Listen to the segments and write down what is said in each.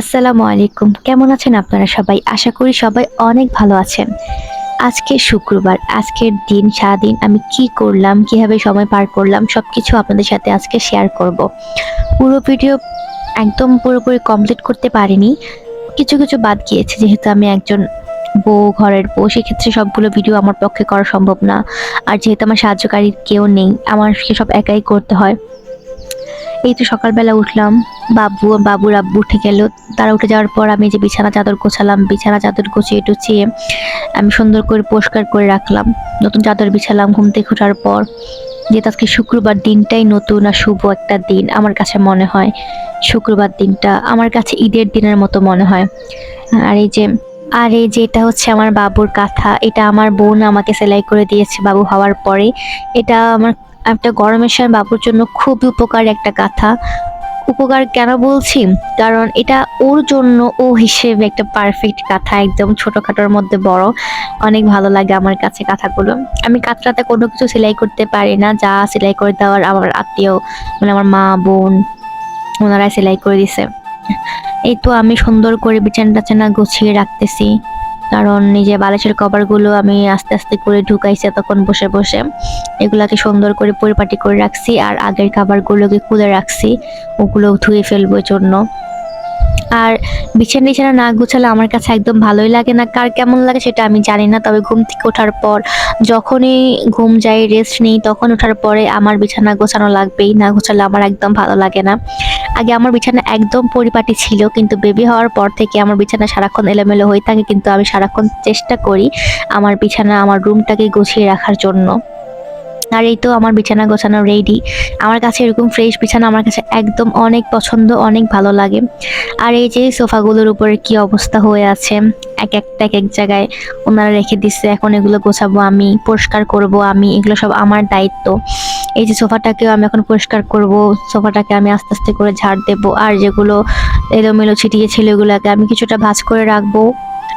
আসসালামু আলাইকুম। কেমন আছেন আপনারা সবাই? আশা করি সবাই অনেক ভালো আছেন। আজকে শুক্রবার, আজকের দিন, সারাদিন আমি কি করলাম, কীভাবে সময় পার করলাম সব কিছু আপনাদের সাথে আজকে শেয়ার করব। পুরো ভিডিও একদম পুরোপুরি কমপ্লিট করতে পারিনি। কিছু কিছু বাদ গিয়েছে, যেহেতু আমি একজন বউ, ঘরের বউ, সেক্ষেত্রে সবগুলো ভিডিও আমার পক্ষে করা সম্ভব না। আর যেহেতু আমার সাহায্যকারী কেউ নেই, আমার সব একাই করতে হয়। এই তো সকালবেলা উঠলাম। বাবু বাবুর আব্বু উঠে গেল। তারা উঠে যাওয়ার পর আমি যে বিছানা চাদর গোছালাম, বিছানা চাদর গুছিয়ে টুচিয়ে আমি সুন্দর করে পরিষ্কার করে রাখলাম। নতুন চাদর বিছালাম ঘুম থেকে ওঠার পর। যেহেতু আজকে শুক্রবার দিনটাই নতুন আর শুভ একটা দিন আমার কাছে মনে হয়। শুক্রবার দিনটা আমার কাছে ঈদের দিনের মতো মনে হয়। আর এই যে, আর এই যে এটা হচ্ছে আমার বাবুর কাঁথা। এটা আমার বোন আমাকে সেলাই করে দিয়েছে বাবু হওয়ার পরে। এটা আমার একটা গরমের সময় বাবুর জন্য খুবই উপকার একটা কাঁথা উপকার কেন বলছি? কারণ এটা ওর জন্য ও হিসেবে একটা পারফেক্ট কাঁথা একদম ছোটখাটোর মধ্যে বড়। অনেক ভালো লাগে আমার কাছে কাঁথাগুলো আমি কাঁথটাতে কোনো কিছু সেলাই করতে পারি না, যা সেলাই করে দেওয়ার আমার আত্মীয় মানে আমার মা, বোন ওনারা সেলাই করে দিছে। এই তো আমি সুন্দর করে বিছানা টাছানা গুছিয়ে রাখতেছি। কারণ নিজে বালিশের কভারগুলো আমি আস্তে আস্তে করে ঢুকাইছি তখন বসে বসে। এগুলাকে সুন্দর করে পরিপাটি করে রাখছি আর আগের খাবারগুলোকে খুলে রাখছি। ওগুলো ধুয়ে ফেলব জন্য। আর বিছানা টিছানা না গুছালে আমার কাছে একদম ভালোই লাগে না। কার কেমন লাগে সেটা আমি জানি না, তবে ঘুম থেকে ওঠার পর যখনই ঘুম যাই রেস্ট নেই, তখন ওঠার পরে আমার বিছানা গোছানো লাগবেই। না গোছালে আমার একদম ভালো লাগে না। আগে আমার বিছানা একদম পরিপাটি ছিল, কিন্তু বেবি হওয়ার পর থেকে আমার বিছানা সারাক্ষণ এলোমেলো হয়ে থাকে, কিন্তু আমি সারাক্ষণ চেষ্টা করি আমার বিছানা, আমার রুমটাকে গুছিয়ে রাখার জন্য। আর এই তো আমার বিছানা গোছানো রেডি আমার কাছে এরকম ফ্রেশ বিছানা আমার কাছে একদম অনেক পছন্দ, অনেক ভালো লাগে। আর এই যে সোফাগুলোর উপরে কি অবস্থা হয়ে আছে, এক একটা এক এক জায়গায় ওনারা রেখে দিচ্ছে, এখন এগুলো গোছাবো আমি, পরিষ্কার করব আমি, এগুলো সব আমার দায়িত্ব। এই যে সোফাটাকেও আমি এখন পরিষ্কার করব, সোফাটাকে আমি আস্তে আস্তে করে ঝাড় দেবো, আর যেগুলো এলোমেলো ছিটিয়ে ছিল এগুলোকে আমি কিছুটা ভাঁজ করে রাখব,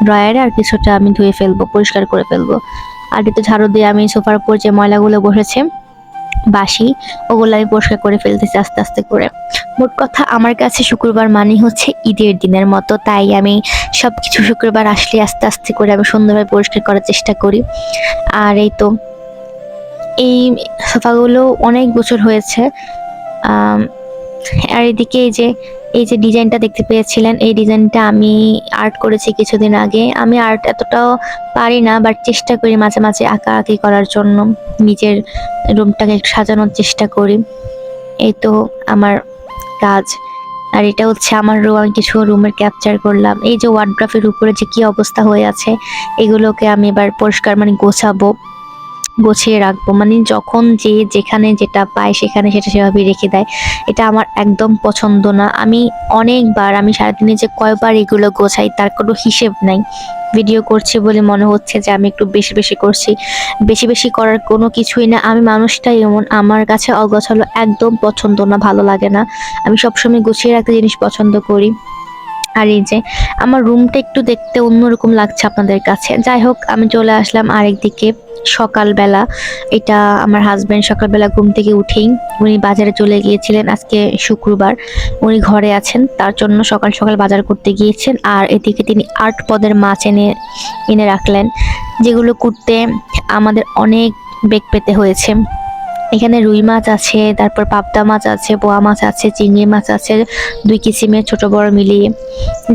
ড্রয়ারে আর কিছুটা আমি ধুয়ে ফেলব, পরিষ্কার করে ফেলব। আর একটু ঝাড়ু দিয়ে আমি সোফার উপর যে ময়লাগুলো বসেছে, বাসি, ওগুলো আমি পরিষ্কার করে ফেলতেছি আস্তে আস্তে করে। মোট কথা, আমার কাছে শুক্রবার মানে হচ্ছে ঈদের দিনের মতো, তাই আমি সব কিছু শুক্রবার আসলে আস্তে আস্তে করে আমি সুন্দরভাবে পরিষ্কার করার চেষ্টা করি। আর এই তো, এই সোফাগুলো অনেক বছর হয়েছে আর এদিকে এই যে এই যে ডিজাইনটা দেখতে পেয়েছিলেন, এই ডিজাইনটা আমি আর্ট করেছি কিছুদিন আগে। আমি আর্ট এতটাও পারি না বাট চেষ্টা করি মাঝে মাঝে আঁকা আঁকি করার জন্য। নিজের রুমটাকে সাজানোর চেষ্টা করি। এই তো আমার কাজ। আর এটা হচ্ছে আমার রুম আমি কিছু রুমের ক্যাপচার করলাম। এই যে ওয়ার্ডগ্রাফের উপরে যে কি অবস্থা হয়ে আছে, এগুলোকে আমি এবার পরিষ্কার মানে গোছাবো। গুছিয়ে রাখব। মানে যখন যে যেখানে যেটা পায় সেখানে সেটা সেভাবে রেখে দেয়। এটা আমার একদম পছন্দ না। আমি অনেকবার, আমি সারাদিনে যে কয়বার এগুলো গোছাই তার কোনো হিসেব নাই। ভিডিও করছি বলে মনে হচ্ছে যে আমি একটু বেশি বেশি করছি। বেশি বেশি করার কোনো কিছুই না। আমি মানুষটাই এমন। আমার কাছে অগোছালো একদম পছন্দ না, ভালো লাগে না। আমি সবসময় গুছিয়ে রাখতে জিনিস পছন্দ করি। আর এই যে আমার রুমটা একটু দেখতে অন্যরকম লাগছে আপনাদের কাছে। যাই হোক, আমি চলে আসলাম আরেকদিকে সকালবেলা, এটা আমার হাজব্যান্ড সকালবেলা ঘুম থেকে উঠেই উনি বাজারে চলে গিয়েছিলেন আজকে শুক্রবার। উনি ঘরে আছেন, তার জন্য সকাল সকাল বাজার করতে গিয়েছেন আর এদিকে তিনি আট পদের মাছ এনে এনে রাখলেন, যেগুলো করতে আমাদের অনেক বেগ পেতে হয়েছে। এখানে রুই মাছ আছে, তারপর পাবদা মাছ আছে, বোয়া মাছ আছে, চিংড়ি মাছ আছে, দুই কিসিমের ছোট বড় মিলিয়ে।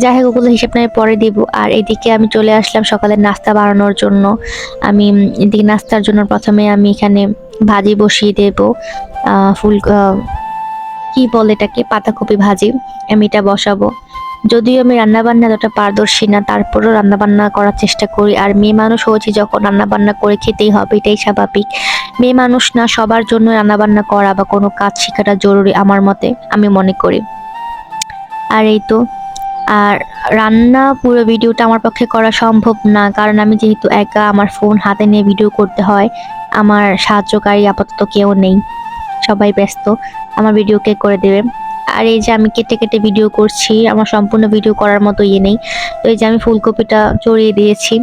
যাই হোক, ওগুলো হিসেব নয় পরে দিব। আর এদিকে আমি চলে আসলাম সকালের নাস্তা বানানোর জন্য। আমি এদিকে নাস্তার জন্য প্রথমে আমি এখানে ভাজি বসিয়ে দেব। ফুল কি বলে এটাকে? পাতাকপি ভাজি। আমি এটা বসাবো। যদিও আমি রান্নাবান্না এতটা পারদর্শী না, তারপরেও রান্নাবান্না করার চেষ্টা করি। আর মেয়ে মানুষ হয়েছি যখন রান্নাবান্না করে খেতেই হবে, এটাই স্বাভাবিক। মেয়ে মানুষ না, সবার জন্য রান্নাবান্না করা বা কোনো কাজ শেখাটা জরুরি আমার মতে, আমি মনে করি। আর এই তো, আর রান্না পুরো ভিডিওটা আমার পক্ষে করা সম্ভব না, কারণ আমি যেহেতু একা, আমার ফোন হাতে নিয়ে ভিডিও করতে হয়, আমার সাহায্যকারী আপাতত কেউ নেই। সবাই ব্যস্ত, আমার ভিডিও কে করে দেবে? আর এই যে আমি কেটে কেটে ভিডিও করছি, আমার সম্পূর্ণ ভিডিও করার মতো ইয়ে নেই। তো এই যে আমি ফুলকপিটা চড়িয়ে দিয়েছি।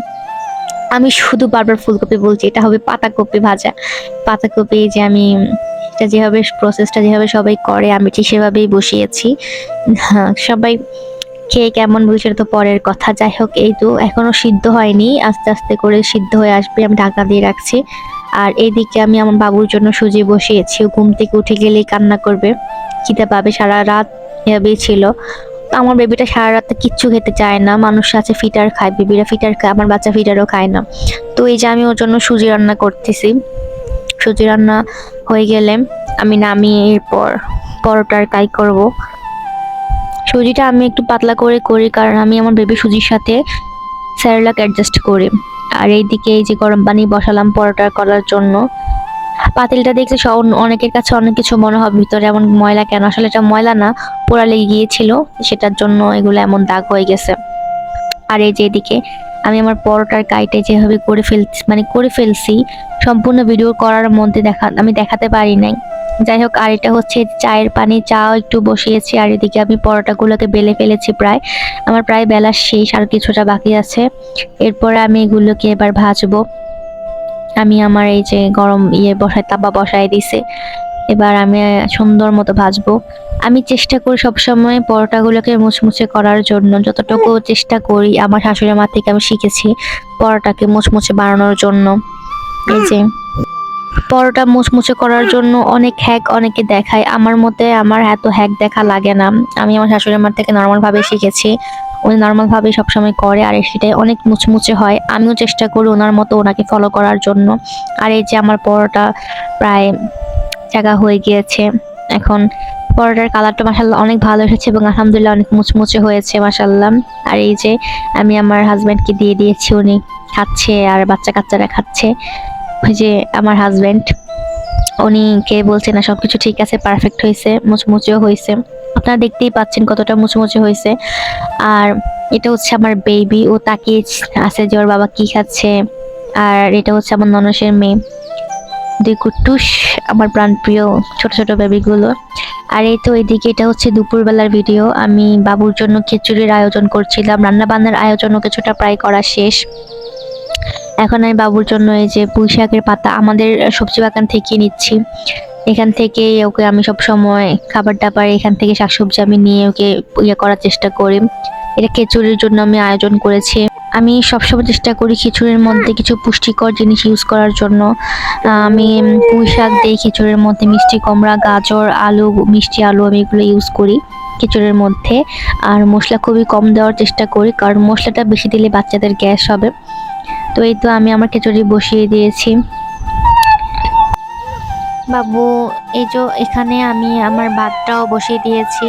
আমি শুধু বারবার ফুলকপি বলছি, এটা হবে পাতাকপি ভাজা। পাতাকপি যে আমি, এটা যেভাবে প্রসেসটা যেভাবে সবাই করে, আমি ঠিক সেভাবেই বসিয়েছি। হ্যাঁ সবাই খেয়ে কেমন বলছে তো পরের কথা। যাই হোক, এই তো এখনও সিদ্ধ হয়নি। আস্তে আস্তে করে সিদ্ধ হয়ে আসবে, আমি ঢাকা দিয়ে রাখছি। আর এইদিকে আমি আমার বাবুর জন্য সুজি বসিয়েছি ঘুম থেকে উঠে গেলেই কান্না করবে। খিদে পাবে, সারা রাত এভাবেই ছিল। আমার বেবিটা সারা রাত কিচ্ছু খেতে চায় না। মানুষ আছে, ফিটার খায়, বেবিরা ফিটার খায়, আমার বাচ্চা ফিটারও খায় না। তো এই যে আমি ওর জন্য সুজি রান্না করতেছি। সুজি রান্না হয়ে গেলে আমি নামিয়ে এরপর পরোটার কাই করব। সুজিটা আমি একটু পাতলা করে করি, কারণ আমি আমার বেবি সুজির সাথে স্যারেলাক অ্যাডজাস্ট করি। আর এইদিকে এই যে গরম পানি বসালাম পরোটা করার জন্য। পাতিলটা দেখলে সব অনেকের কাছে অনেক কিছু মনে হবে, ভিতরে এমন ময়লা কেন? আসলে এটা ময়লা না, পোড়া লেগে গিয়েছিল, সেটার জন্য এগুলো এমন দাগ হয়ে গেছে। আর এই যে এদিকে আমি আমার পরোটার কাইটে যেভাবে করে ফেলছি মানে করে ফেলছি, সম্পূর্ণ ভিডিও করার মধ্যে দেখা আমি দেখাতে পারি নাই। যাই হোক, আর এটা হচ্ছে চায়ের পানি, চাও একটু বসিয়েছি, আর এদিকে আমি পরোটাগুলোকে বেলে ফেলেছি প্রায়। আমার প্রায় বেলা শেষ, আর কিছুটা বাকি আছে। এরপরে আমি এগুলোকে এবার ভাজবো। আমি আমার এই যে গরম ইয়ে বসায় তাবা বসায় দিছে। এবার আমি সুন্দর মতো ভাজবো। আমি চেষ্টা করি সবসময় পরোটাগুলোকে মুচমুচে করার জন্য। যতটুকু চেষ্টা করি, আমার শাশুড়ি মা থেকে আমি শিখেছি পরোটাকে মুচমুচে বানানোর জন্য। এই যে পরোটা মুচমুচে করার জন্য অনেক হ্যাক অনেকে দেখায়। আমার মতে আমার এত হ্যাক দেখা লাগে না। আমি আমার শাশুড়ি মার থেকে নর্মাল ভাবে শিখেছি। উনি নর্মাল ভাবে সবসময় করে আর সেটাই অনেক মুচমুচে হয়। আমিও চেষ্টা করি ওনার মতো ওনাকে ফলো করার জন্য। আর এই যে আমার পরোটা প্রায় জায়গা হয়ে গিয়েছে। এখন পরোটার কালারটা মাসাল্লাহ অনেক ভালো এসেছে এবং আলহামদুলিল্লাহ অনেক মুচমুচে হয়েছে মাসাল্লাহ আর এই যে আমি আমার হাজব্যান্ডকে দিয়ে দিয়েছি, উনি খাচ্ছে আর বাচ্চা কাচ্চারা খাচ্ছে। যে আমার হাজব্যান্ড উনি কে বলছে না, সবকিছু ঠিক আছে পারফেক্ট হয়েছে মুচমুচেও হয়েছে আপনারা দেখতেই পাচ্ছেন কতটা মুচমুচে হয়েছে আর এটা হচ্ছে আমার বেবি ও তাকিয়ে আছে যে ওর বাবা কি খাচ্ছে। আর এটা হচ্ছে আমার ননসের মেয়ে। দুই কুটুস, আমার প্রাণপ্রিয় ছোট ছোট বেবিগুলো আর এই তো এদিকে এটা হচ্ছে দুপুরবেলার ভিডিও আমি বাবুর জন্য খিচুড়ির আয়োজন করছিলাম। রান্না বান্নার আয়োজনও কিছুটা প্রায় করা শেষ। এখন আমি বাবুর জন্য এই যে পুঁই শাকের পাতা আমাদের সবজি বাগান থেকে নিচ্ছি। এখান থেকে ওকে আমি সব সময় খাবার দাবার, এখান থেকে শাকসবজি আমি নিয়ে ওকে ইয়ে করার চেষ্টা করি। এটা খিচুড়ির জন্য আমি আয়োজন করেছি। আমি সবসময় চেষ্টা করি খিচুড়ির মধ্যে কিছু পুষ্টিকর জিনিস ইউজ করার জন্য। আমি পুঁই শাক দিই খিচুড়ির মধ্যে মিষ্টি কুমড়া, গাজর, আলু, মিষ্টি আলু আমি এগুলো ইউজ করি খিচুড়ির মধ্যে। আর মশলা খুবই কম দেওয়ার চেষ্টা করি, কারণ মশলাটা বেশি দিলে বাচ্চাদের গ্যাস হবে। তো এই তো আমি আমার খিচুড়ি বসিয়ে দিয়েছি। বাবু, এই যে এখানে আমি আমার ভাতটাও বসিয়ে দিয়েছি।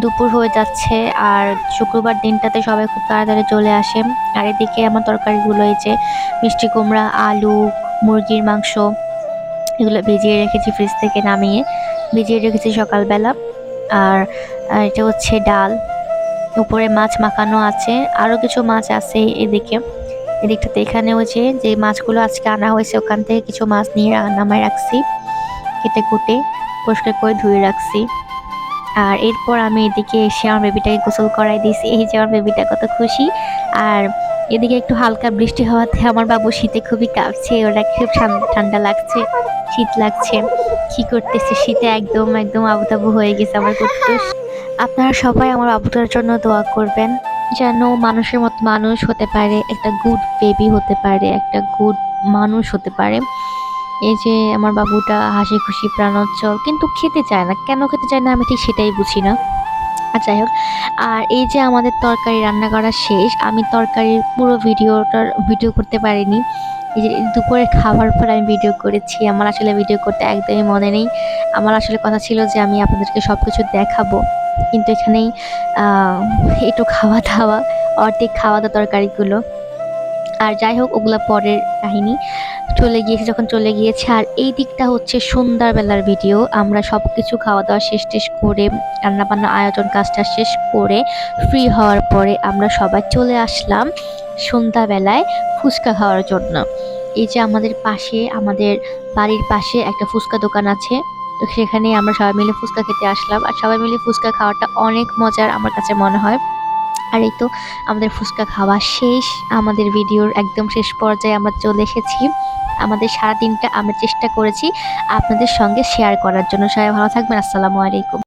দুপুর হয়ে যাচ্ছে আর শুক্রবার দিনটাতে সবাই খুব তাড়াতাড়ি চলে আসে। আর এদিকে আমার তরকারিগুলো এই যে মিষ্টি কুমড়া, আলু, মুরগির মাংস, এগুলো ভিজিয়ে রেখেছি ফ্রিজ থেকে নামিয়ে। ভিজিয়ে রেখেছি সকালবেলা। আর এটা হচ্ছে ডাল। উপরে মাছ মাখানো আছে। আরও কিছু মাছ আছে এদিকে। এদিকটাতে এখানেও হচ্ছে যে মাছগুলো আজকে আনা হয়েছে, ওখান থেকে কিছু মাছ নিয়ে নামায় রাখছি। কেটে কুটে পরিষ্কার করে ধুয়ে রাখছি। আর এরপর আমি এদিকে এসে আমার বেবিটাকে গোসল করাই দিয়েছি। এই যে আমার বেবিটা কত খুশি। আর এদিকে একটু হালকা বৃষ্টি হওয়াতে আমার বাবু শীতে খুবই কাঁপছে। ওরা খুব ঠান- ঠান্ডা লাগছে, শীত লাগছে। কি করতেছে? শীতে একদম একদম আবুতাবু হয়ে গেছে আমার কুট্টুস আপনারা সবাই আমার বাবুটার জন্য দোয়া করবেন। যেন মানুষের মতো মানুষ হতে পারে, একটা গুড বেবি হতে পারে, একটা গুড মানুষ হতে পারে। এই যে আমার বাবুটা হাসি খুশি প্রাণোচ্ছল কিন্তু খেতে চায় না। কেন খেতে চায় না আমি ঠিক সেটাই বুঝি না। আর যাই হোক, আর এই যে আমাদের তরকারি রান্না করা শেষ, আমি তরকারির পুরো ভিডিওটার ভিডিও করতে পারিনি। এই যে দুপুরে খাবার পর আমি ভিডিও করেছি, আমার আসলে ভিডিও করতে একদমই মনে নেই। আমার আসলে কথা ছিল যে আমি আপনাদেরকে সব কিছু দেখাবো। কিন্তু এখানেই আহ, একটু খাওয়া দাওয়া অর্ধেক খাওয়া দাওয়া তরকারিগুলো। আর যাই হোক ওগুলা পরের কাহিনী। চলে গিয়েছে যখন চলে গিয়েছে আর এই দিকটা হচ্ছে সন্ধ্যাবেলার ভিডিও। আমরা সব কিছু খাওয়া দাওয়া শেষ টেষ করে রান্নাবান্না আয়োজন কাজটা শেষ করে ফ্রি হওয়ার পরে আমরা সবাই চলে আসলাম সন্ধ্যাবেলায় ফুচকা খাওয়ার জন্য। এই যে আমাদের পাশে আমাদের বাড়ির পাশে একটা ফুচকা দোকান আছে। তো সেখানে আমরা সবাই মিলে ফুচকা খেতে আসলাম। আর সবাই মিলে ফুচকা খাওয়াটা অনেক মজার আমার কাছে মনে হয়। আর এই তো আমাদের ফুচকা খাওয়া শেষ। আমাদের ভিডিওর একদম শেষ পর্যায়ে আমরা চলে এসেছি। আমাদের সারা দিনটা আমরা চেষ্টা করেছি আপনাদের সঙ্গে শেয়ার করার জন্য। সবাই ভালো থাকবেন। আসসালামু আলাইকুম।